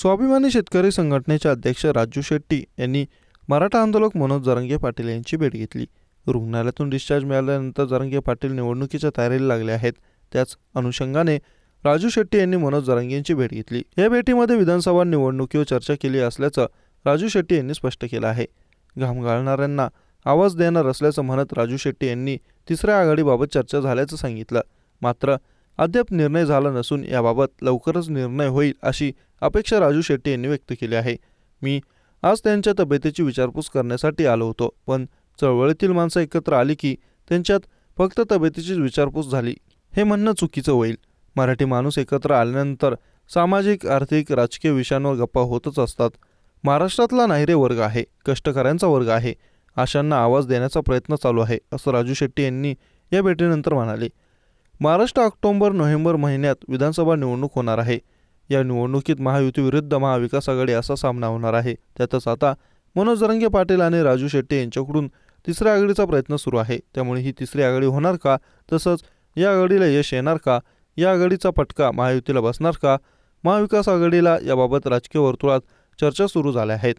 स्वाभिमानी शेतकरी संघटनेचे अध्यक्ष राजू शेट्टी यांनी मराठा आंदोलक मनोज जरंगे पाटील यांची भेट घेतली. रुग्णालयातून डिस्चार्ज मिळाल्यानंतर जरंगे पाटील निवडणुकीच्या तयारीला लागले आहेत. त्याच अनुषंगाने राजू शेट्टी यांनी मनोज जरंगेंची भेट घेतली. या भेटीमध्ये विधानसभा निवडणुकीवर चर्चा केली असल्याचं राजू शेट्टी यांनी स्पष्ट केलं आहे. घाम गाळणाऱ्यांना आवाज देणार असल्याचं म्हणत राजू शेट्टी यांनी तिसऱ्या आघाडीबाबत चर्चा झाल्याचं सांगितलं. मात्र अद्याप निर्णय झाला नसून याबाबत लवकरच निर्णय होईल अशी अपेक्षा राजू शेट्टी यांनी व्यक्त केली आहे. मी आज त्यांच्या तब्येतीची विचारपूस करण्यासाठी आलो होतो पण चळवळीतील माणसं एकत्र आली की त्यांच्यात फक्त तब्येतीचीच विचारपूस झाली. हे म्हणणं चुकीचं होईल. मराठी माणूस एकत्र आल्यानंतर सामाजिक आर्थिक राजकीय विषयांवर गप्पा होतच असतात. महाराष्ट्रातला नाहिरे वर्ग आहे कष्टकऱ्यांचा वर्ग आहे आशांना आवाज देण्याचा प्रयत्न चालू आहे असं राजू शेट्टी यांनी या भेटीनंतर म्हणाले. महाराष्ट्र ऑक्टोबर नोव्हेंबर महिन्यात विधानसभा निवडणूक होणार आहे. या निवडणुकीत महायुती विरुद्ध महाविकास आघाडी असा सामना होणार आहे. त्यातच आता मनोज रंगे पाटील आणि राजू शेट्टी यांच्याकडून तिसऱ्या आघाडीचा प्रयत्न सुरू आहे. त्यामुळे ही तिसरी आघाडी होणार का? तसंच या आघाडीला यश येणार का? या आघाडीचा फटका महायुतीला बसणार का? महाविकास आघाडीला याबाबत राजकीय वर्तुळात चर्चा सुरू झाल्या आहेत.